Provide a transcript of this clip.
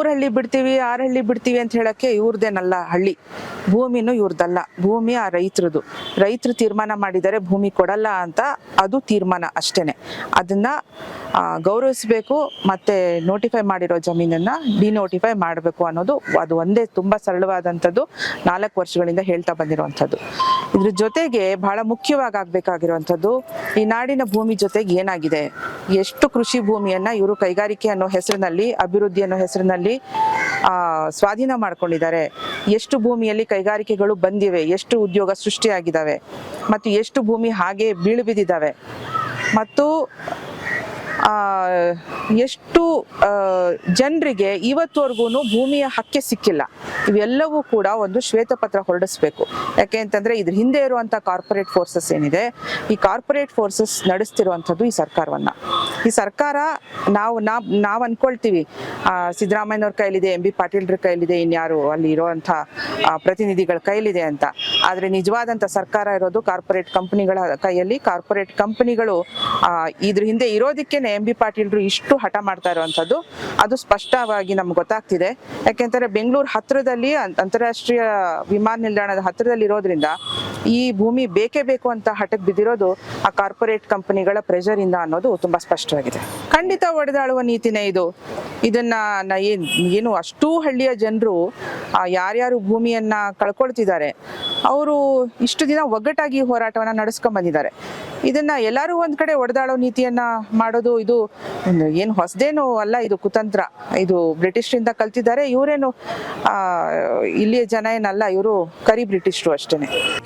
ಮೂರ್ ಹಳ್ಳಿ ಬಿಡ್ತೀವಿ, ಆರ್ ಹಳ್ಳಿ ಬಿಡ್ತೀವಿ ಅಂತ ಹೇಳಕ್ಕೆ ಇವ್ರದೇನಲ್ಲ ಹಳ್ಳಿ. ಭೂಮಿನೂ ಇವ್ರದಲ್ಲ. ಭೂಮಿ ಆ ರೈತರದು. ರೈತರು ತೀರ್ಮಾನ ಮಾಡಿದರೆ ಭೂಮಿ ಕೊಡಲ್ಲ ಅಂತ ಅದು ತೀರ್ಮಾನ ಅಷ್ಟೇನೆ. ಅದನ್ನ ಗೌರವಿಸಬೇಕು ಗೌರವಿಸ್ಬೇಕು ಮತ್ತೆ ನೋಟಿಫೈ ಮಾಡಿರೋ ಜಮೀನನ್ನ ಡಿನೋಟಿಫೈ ಮಾಡಬೇಕು ಅನ್ನೋದು ಅದು ಒಂದೇ ತುಂಬಾ ಸರಳವಾದಂಥದ್ದು ನಾಲ್ಕು ವರ್ಷಗಳಿಂದ ಹೇಳ್ತಾ ಬಂದಿರುವಂಥದ್ದು. ಇದ್ರ ಜೊತೆಗೆ ಬಹಳ ಮುಖ್ಯವಾಗಿ ಆಗ್ಬೇಕಾಗಿರುವಂಥದ್ದು ಈ ನಾಡಿನ ಭೂಮಿ ಜೊತೆಗೆ ಏನಾಗಿದೆ? ಎಷ್ಟು ಕೃಷಿ ಭೂಮಿಯನ್ನ ಇವರು ಕೈಗಾರಿಕೆ ಅನ್ನೋ ಹೆಸರಿನಲ್ಲಿ, ಅಭಿವೃದ್ಧಿ ಅನ್ನೋ ಹೆಸರಿನಲ್ಲಿ, ಆ, ಸ್ವಾಧೀನ ಮಾಡ್ಕೊಂಡಿದ್ದಾರೆ. ಎಷ್ಟು ಭೂಮಿಯಲ್ಲಿ ಕೈಗಾರಿಕೆಗಳು ಬಂದಿವೆ, ಎಷ್ಟು ಉದ್ಯೋಗ ಸೃಷ್ಟಿಯಾಗಿದ್ದಾವೆ, ಮತ್ತು ಎಷ್ಟು ಭೂಮಿ ಹಾಗೆ ಬೀಳು ಬಿದ್ದಿದ್ದಾವೆ ಮತ್ತು ಎಷ್ಟು ಜನರಿಗೆ ಇವತ್ತುವರೆಗೂ ಭೂಮಿಯ ಹಕ್ಕೆ ಸಿಕ್ಕಿಲ್ಲ. ಇವೆಲ್ಲವೂ ಕೂಡ ಒಂದು ಶ್ವೇತಪತ್ರ ಹೊರಡಿಸ್ಬೇಕು. ಯಾಕೆ ಅಂತಂದ್ರೆ ಇದ್ರ ಹಿಂದೆ ಇರುವಂತ ಕಾರ್ಪೊರೇಟ್ ಫೋರ್ಸಸ್ ಏನಿದೆ, ಈ ಕಾರ್ಪೊರೇಟ್ ಫೋರ್ಸಸ್ ನಡೆಸ್ತಿರುವಂಥದ್ದು ಈ ಸರ್ಕಾರವನ್ನ. ಈ ಸರ್ಕಾರ ನಾವು, ನಾವ್ ಅನ್ಕೊಳ್ತೀವಿ ಸಿದ್ದರಾಮಯ್ಯನವ್ರ ಕೈಲಿದೆ, ಎಂ ಬಿ ಪಾಟೀಲ್ರ ಕೈಲಿದೆ, ಇನ್ಯಾರು ಅಲ್ಲಿ ಇರುವಂತ ಪ್ರತಿನಿಧಿಗಳ ಕೈಲಿದೆ ಅಂತ. ಆದ್ರೆ ನಿಜವಾದಂತ ಸರ್ಕಾರ ಇರೋದು ಕಾರ್ಪೊರೇಟ್ ಕಂಪನಿಗಳ ಕೈಯಲ್ಲಿ, ಕಾರ್ಪೊರೇಟ್ ಕಂಪನಿಗಳು ಇದ್ರ ಹಿಂದೆ ಇರೋದಕ್ಕೇನೆ ಎಂ ಬಿ ಪಾಟೀಲ್ರು ಇಷ್ಟು ಹಠ ಮಾಡ್ತಾ ಇರುವಂಥದ್ದು, ಅದು ಸ್ಪಷ್ಟವಾಗಿ ನಮ್ಗೆ ಗೊತ್ತಾಗ್ತಿದೆ. ಯಾಕೆಂದ್ರೆ ಬೆಂಗಳೂರು ಹತ್ತಿರದಲ್ಲಿ ಅಂತಾರಾಷ್ಟ್ರೀಯ ವಿಮಾನ ನಿಲ್ದಾಣದ ಹತ್ತಿರದಲ್ಲಿ ಇರೋದ್ರಿಂದ ಈ ಭೂಮಿ ಬೇಕೇ ಬೇಕು ಅಂತ ಹಠಕ್ಕೆ ಬಿದ್ದಿರೋದು ಆ ಕಾರ್ಪೊರೇಟ್ ಕಂಪನಿಗಳ ಪ್ರೆಷರ್ ಇಂದ ಅನ್ನೋದು ತುಂಬಾ ಸ್ಪಷ್ಟವಾಗಿದೆ. ಖಂಡಿತ ಒಡೆದಾಳುವ ನೀತಿನೇ ಇದು. ಇದನ್ನ ಏನ್ ಅಷ್ಟೂ ಹಳ್ಳಿಯ ಜನರು ಯಾರ್ಯಾರು ಭೂಮಿಯನ್ನ ಕಳ್ಕೊಳ್ತಿದ್ದಾರೆ, ಅವರು ಇಷ್ಟು ದಿನ ಒಗ್ಗಟ್ಟಾಗಿ ಹೋರಾಟವನ್ನ ನಡೆಸ್ಕೊಂಡ್ ಬಂದಿದ್ದಾರೆ. ಇದನ್ನ ಎಲ್ಲರೂ ಒಂದ್ ಕಡೆ ಒಡೆದಾಳೋ ನೀತಿಯನ್ನ ಮಾಡೋದು ಇದು ಏನು ಹೊಸದೇನು ಅಲ್ಲ, ಇದು ಕುತಂತ್ರ. ಇದು ಬ್ರಿಟಿಷರಿಂದ ಕಲ್ತಿದ್ದಾರೆ. ಇವರೇನು, ಆ, ಇಲ್ಲಿಯ ಜನ ಏನಲ್ಲ, ಇವರು ಕರಿ ಬ್ರಿಟಿಷರು ಅಷ್ಟೇನೆ.